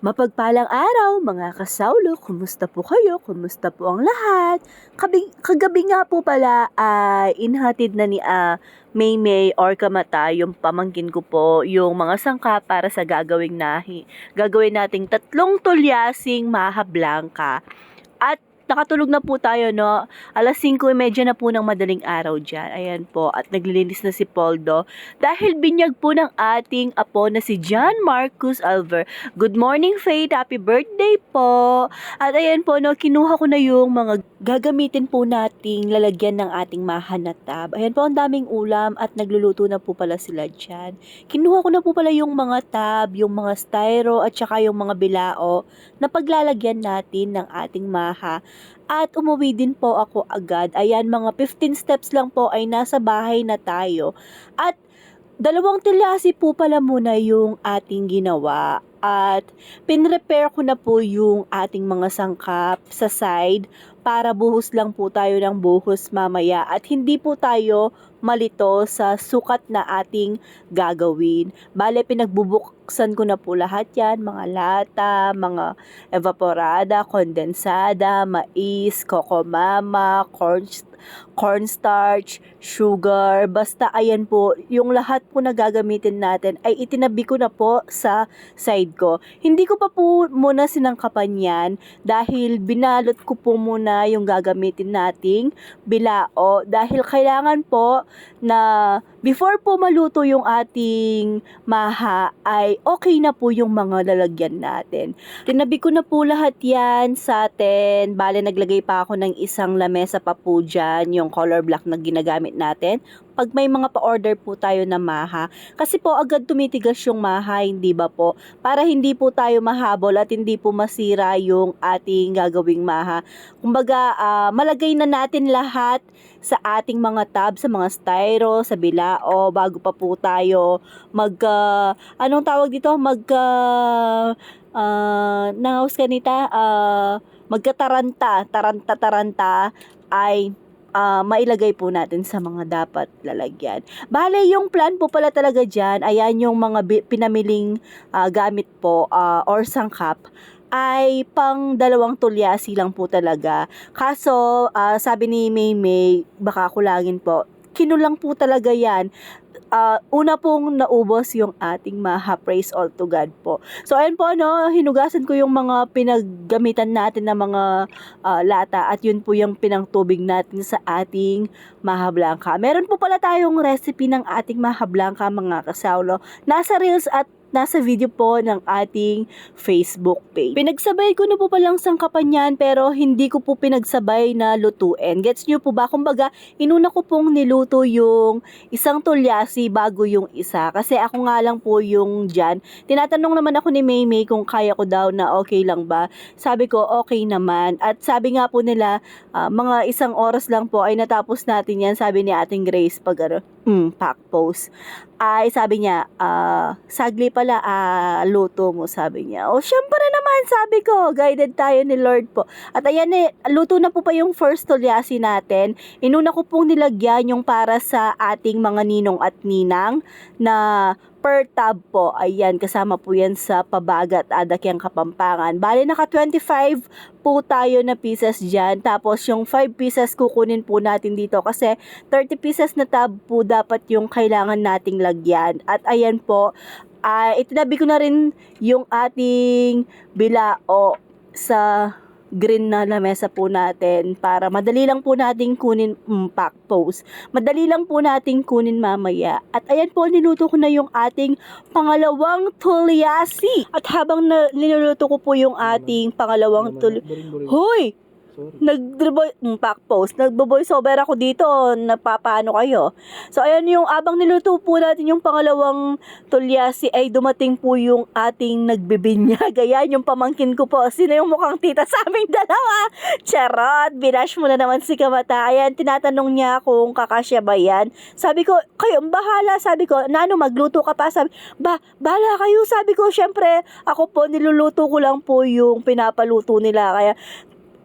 Mapagpalang araw mga kasawlo, kumusta po kayo? Kumusta po ang lahat? Kabi, kagabi nga po pala ay inhatid na ni ah, Maymay or Kamata, yung pamangkin ko po, yung mga sangka para sa gagawing nahi. Gagawin nating tatlong tulyasing maha blanca. At nakatulog na po tayo, no? Alas 5.30 na po ng madaling araw dyan. Ayan po. At naglilinis na si Poldo. Dahil binyag po ng ating apo na si John Marcus Alver. Good morning, Faith. Happy birthday po. At ayan po, no, kinuha ko na yung mga gagamitin po nating lalagyan ng ating mahan na tab. Ayan po, ang daming ulam at nagluluto na po pala sila dyan. Kinuha ko na po pala yung mga tab, yung mga styro at saka yung mga bilao na paglalagyan natin ng ating maha. At umuwi din po ako agad. Ayan, mga 15 steps lang po ay nasa bahay na tayo. At dalawang tilyasi po pala muna yung ating ginawa. At pinrepair ko na po yung ating mga sangkap sa side para buhos lang po tayo ng buhos mamaya at hindi po tayo malito sa sukat na ating gagawin. Bale, pinagbubuksan ko na po lahat yan, mga lata, mga evaporada, kondensada, mais, kokomama, corn, cornstarch, sugar, basta ayan po, yung lahat po na gagamitin natin ay itinabi ko na po sa side ko. Hindi ko pa po muna sinangkapan yan dahil binalot ko po muna yung gagamitin nating bilao dahil kailangan po na before po maluto yung ating maha ay okay na po yung mga lalagyan natin. Tinabi ko na po lahat yan sa atin. Bale, naglagay pa ako ng isang lamesa pa po dyan, yung color black na ginagamit natin. Pag may mga pa-order po tayo na maha. Kasi po agad tumitigas yung maha, hindi ba po? Para hindi po tayo mahabol at hindi po masira yung ating gagawing maha. Kumbaga, ah, malagay na natin lahat sa ating mga tab, sa mga styro, sa bilao, bago pa po tayo mag, ah, anong tawag dito? Mag, uh, uh, nangawas kanita, ah, magkataranta, taranta-taranta ay ah, mailagay po natin sa mga dapat lalagyan. Bale, yung plan po pala talaga dyan, ayan yung mga pinamiling ah, gamit po ah, or sangkap ay pang dalawang tulyasi lang po talaga. Kaso, ah, sabi ni Maymay, baka kulangin po, kinulang po talaga yan. Ah, una pong naubos yung ating maha praise all to God po. So ayun po no, hinugasan ko yung mga pinaggamitan natin na mga ah, lata at yun po yung pinangtubig natin sa ating maha blanca. Meron po pala tayong recipe ng ating maha blanca mga kasaulo. Nasa reels at nasa video po ng ating Facebook page. Pinagsabay ko na po palang sangkapan yan pero hindi ko po pinagsabay na lutuin. Gets nyo po ba? Kumbaga, inuna ko pong niluto yung isang tulyasi bago yung isa. Kasi ako nga lang po yung dyan. Tinatanong naman ako ni Maymay kung kaya ko daw na okay lang ba. Sabi ko, okay naman. At sabi nga po nila, ah, mga isang oras lang po ay natapos natin yan. Sabi ni ating Grace pag mm, pack post ay sabi niya, ah, sagli pala, ah, luto mo, sabi niya. O, syempre naman, sabi ko, guided tayo ni Lord po. At ayan eh, luto na po pa yung first tulyasi natin. Inuna ko pong nilagyan yung para sa ating mga ninong at ninang na per tab po. Ayan, kasama po yan sa Pabagat, Adakyang Kapampangan. Bali, naka 25 po tayo na pieces dyan. Tapos, yung 5 pieces kukunin po natin dito kasi 30 pieces na tab po dapat yung kailangan nating lagyan. At ayan po, ah itinabi ko na rin yung ating bilao sa green na lamesa po natin para madali lang po nating kunin mm, pack post. Madali lang po nating kunin mamaya. At ayan po, niluto ko na yung ating pangalawang tulyasi. At habang na, niluluto ko po yung ating pangalawang tul... Hoy! Sorry. nag-boy, mm, pack post, nagbo-voice over ako dito, napapaano kayo. So, ayan yung, abang niluto po natin yung pangalawang tulyasi, ay dumating po yung ating nagbibinyag. Ayan, yung pamangkin ko po. Sino yung mukhang tita sa aming dalawa? Charot! Binash mo na naman si Kamata. Ayan, tinatanong niya kung kakasya ba yan. Sabi ko, kayo, bahala. Sabi ko, nano, magluto ka pa. Sabi, ba, bahala kayo. Sabi ko, syempre, ako po, niluluto ko lang po yung pinapaluto nila. Kaya,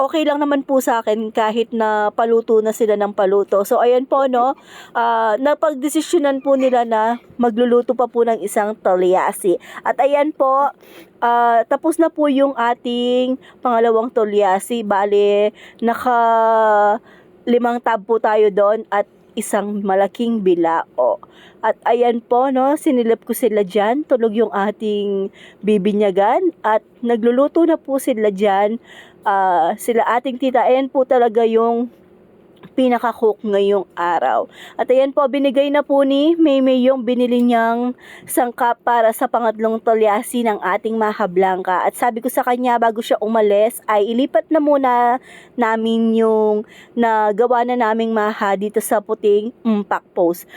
okay lang naman po sa akin kahit na paluto na sila ng paluto. So, ayan po, no, ah, napagdesisyonan po nila na magluluto pa po ng isang tolyasi. At ayan po, ah, tapos na po yung ating pangalawang tolyasi. Bale, naka limang tab po tayo doon at isang malaking bilao. At ayan po, no, sinilip ko sila dyan. Tulog yung ating bibinyagan. At nagluluto na po sila dyan. Ah, sila ating tita. Ayan po talaga yung pinaka-cook ngayong araw. At ayan po, binigay na po ni Maymay yung binili niyang sangkap para sa pangatlong tolyasi ng ating Maha Blanca. At sabi ko sa kanya bago siya umalis ay ilipat na muna namin yung nagawa na naming Maha dito sa puting impact post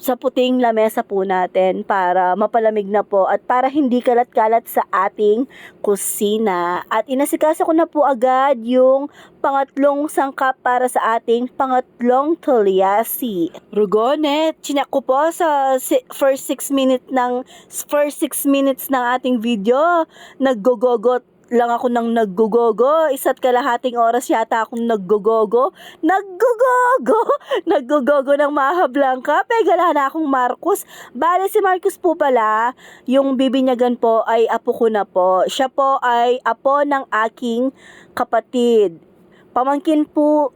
sa puting lamesa po natin para mapalamig na po at para hindi kalat-kalat sa ating kusina. At inasikaso ko na po agad yung pangatlong sangkap para sa ating pangatlong tolyasi. Rugonet, chinak ko po sa first 6 minutes ng first 6 minutes ng ating video. Naggogogot lang ako ng naggugogo. Isa't kalahating oras yata akong naggugogo. Naggugogo! Naggugogo ng Maha Blanca. Pegala na akong Marcos. Bale si Marcos po pala, yung bibinyagan po ay apo ko na po. Siya po ay apo ng aking kapatid. Pamangkin po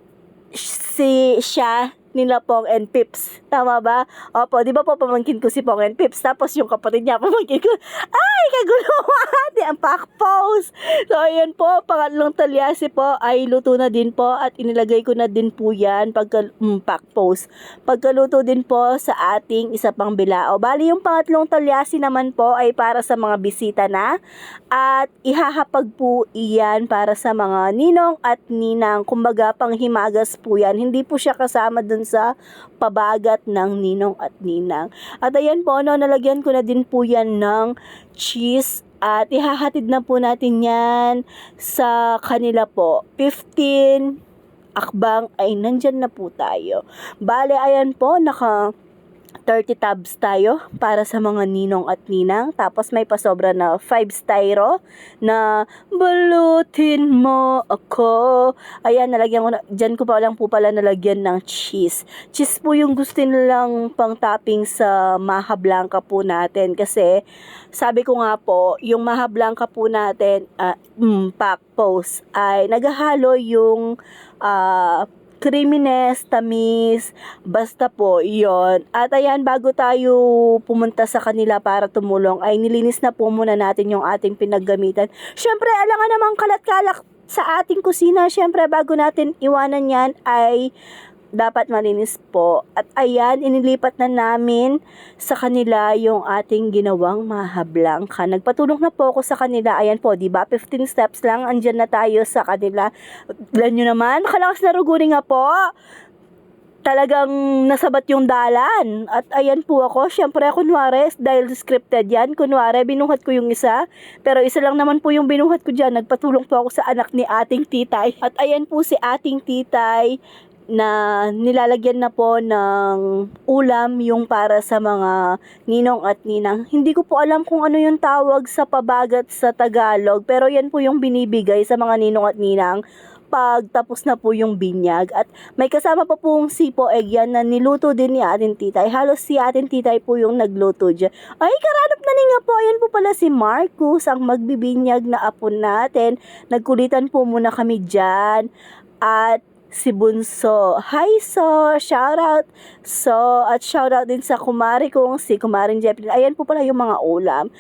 si siya nila Pong and Pips. Tama ba? Opo, di ba po pamangkin ko si Pong and Pips? Tapos yung kapatid niya, pamangkin ko, ay, kaguluhan! Ang pack pose. So, ayan po, pangatlong talyasi po ay luto na din po at inilagay ko na din po yan pagka, mm, pack pose. Pagkaluto din po sa ating isa pang bilao. Bali, yung pangatlong talyasi naman po ay para sa mga bisita na at ihahapag po iyan para sa mga ninong at ninang. Kumbaga, panghimagas po yan. Hindi po siya kasama dun sa pabagat ng ninong at ninang. At ayan po, no, nalagyan ko na din po yan ng cheese at ihahatid na po natin yan sa kanila po. 15 akbang ay nandyan na po tayo. Bale, ayan po, naka 30 tabs tayo para sa mga ninong at ninang. Tapos may pasobra na 5 styro na balutin mo ako. Ayan, nalagyan ko na, dyan ko pa lang po pala nalagyan ng cheese. Cheese po yung gusto nilang pang topping sa Maha Blanca po natin. Kasi, sabi ko nga po, yung Maha Blanca po natin, uh, mm, pack post, ay naghahalo yung ah creaminess, tamis, basta po, yon At ayan, bago tayo pumunta sa kanila para tumulong, ay nilinis na po muna natin yung ating pinaggamitan. Siyempre, alangan namang kalat-kalak sa ating kusina. Siyempre, bago natin iwanan yan, ay dapat malinis po. At ayan, inilipat na namin sa kanila yung ating ginawang mahablang ka. Nagpatulong na po ako sa kanila. Ayan po, di ba? 15 steps lang, andyan na tayo sa kanila. Alam nyo naman, nakalakas na ruguri nga po talagang nasabat yung dalan. At ayan po ako, syempre kunwari, dahil scripted yan, kunwari, binuhat ko yung isa. Pero isa lang naman po yung binuhat ko dyan. Nagpatulong po ako sa anak ni ating titay. At ayan po si ating titay na nilalagyan na po ng ulam yung para sa mga ninong at ninang. Hindi ko po alam kung ano yung tawag sa pabagat sa Tagalog, pero yan po yung binibigay sa mga ninong at ninang pag tapos na po yung binyag. At may kasama pa pong sipo egg yan na niluto din ni ating titay. Halos si ating titay po yung nagluto dyan. Ay, karanap na nga po. Ayan po pala si Marcus, ang magbibinyag na apo natin. Nagkulitan po muna kami dyan. At si Bunso. Hi, So! Shout out! So, at shout out din sa kumari kong si Kumaring Jeplin. Ayan po pala yung mga ulam.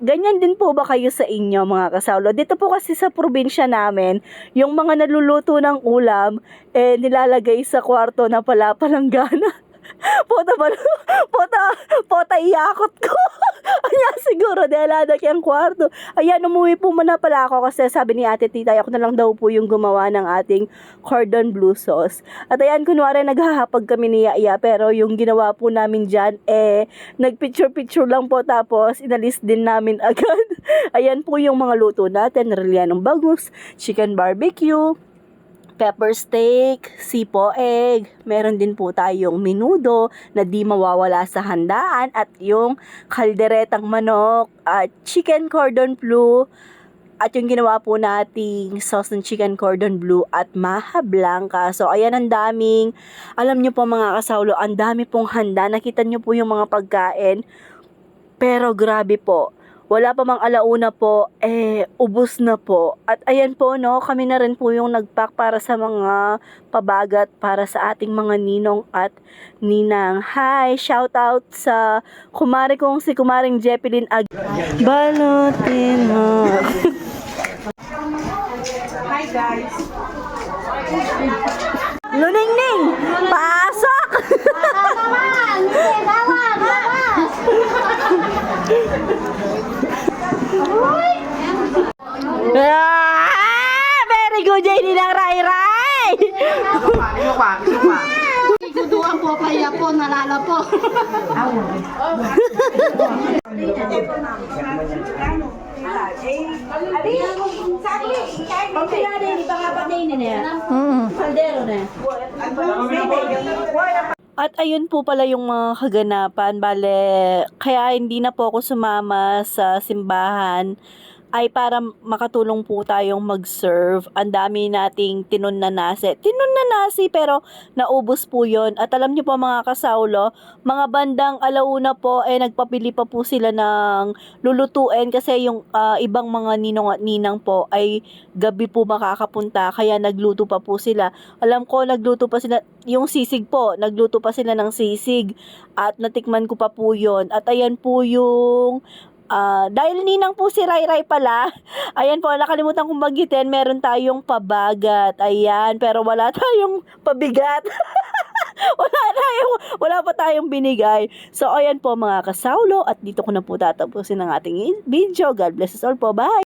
Ganyan din po ba kayo sa inyo mga kasawlo? Dito po kasi sa probinsya namin, yung mga naluluto ng ulam, eh nilalagay sa kwarto na pala palanggana. Pota ba? Pota, pota iyakot ko. Ayan siguro, dahil adak yung kwarto. Ayan, umuwi po muna pala ako kasi sabi ni ate tita, ako na lang daw po yung gumawa ng ating cordon bleu sauce. At ayan, kunwari naghahapag kami ni Yaya, pero yung ginawa po namin dyan, eh, nagpicture-picture lang po tapos inalis din namin agad. ayan po yung mga luto natin, relyanong bagus, chicken barbecue, pepper steak, sipo egg, meron din po tayong menudo na di mawawala sa handaan at yung kalderetang manok at chicken cordon bleu At yung ginawa po nating sauce ng chicken cordon bleu at maha blanca. So, ayan ang daming, alam nyo po mga kasawlo, ang dami pong handa. Nakita nyo po yung mga pagkain. Pero grabe po. Wala pa mang alauna po, eh, ubus na po. At ayan po, no, kami na rin po yung nagpack para sa mga pabagat para sa ating mga ninong at ninang. Hi, shout out sa kumare kong si kumaring Jepeline Ag... Balutin mo. Hi guys! Luningning! Nalala po. At ayun po pala yung mga kaganapan. Bale, kaya hindi na po ako sumama sa simbahan ay para makatulong po tayong mag-serve. Ang dami nating tinon na nasi. Tinon na nasi pero naubos po yon At alam niyo po mga kasaulo, mga bandang alauna po eh nagpapili pa po sila ng lulutuin kasi yung ah, ibang mga ninong at ninang po ay gabi po makakapunta kaya nagluto pa po sila. Alam ko nagluto pa sila yung sisig po, nagluto pa sila ng sisig at natikman ko pa po yon At ayan po yung Ah, dahil ninang po si Rai pala, ayan po, nakalimutan kong bagitin, meron tayong pabagat, ayan, pero wala tayong pabigat. wala tayong, wala pa tayong binigay. So, ayan po mga kasaulo, at dito ko na po tatapusin ang ating video. God bless us all po. Bye!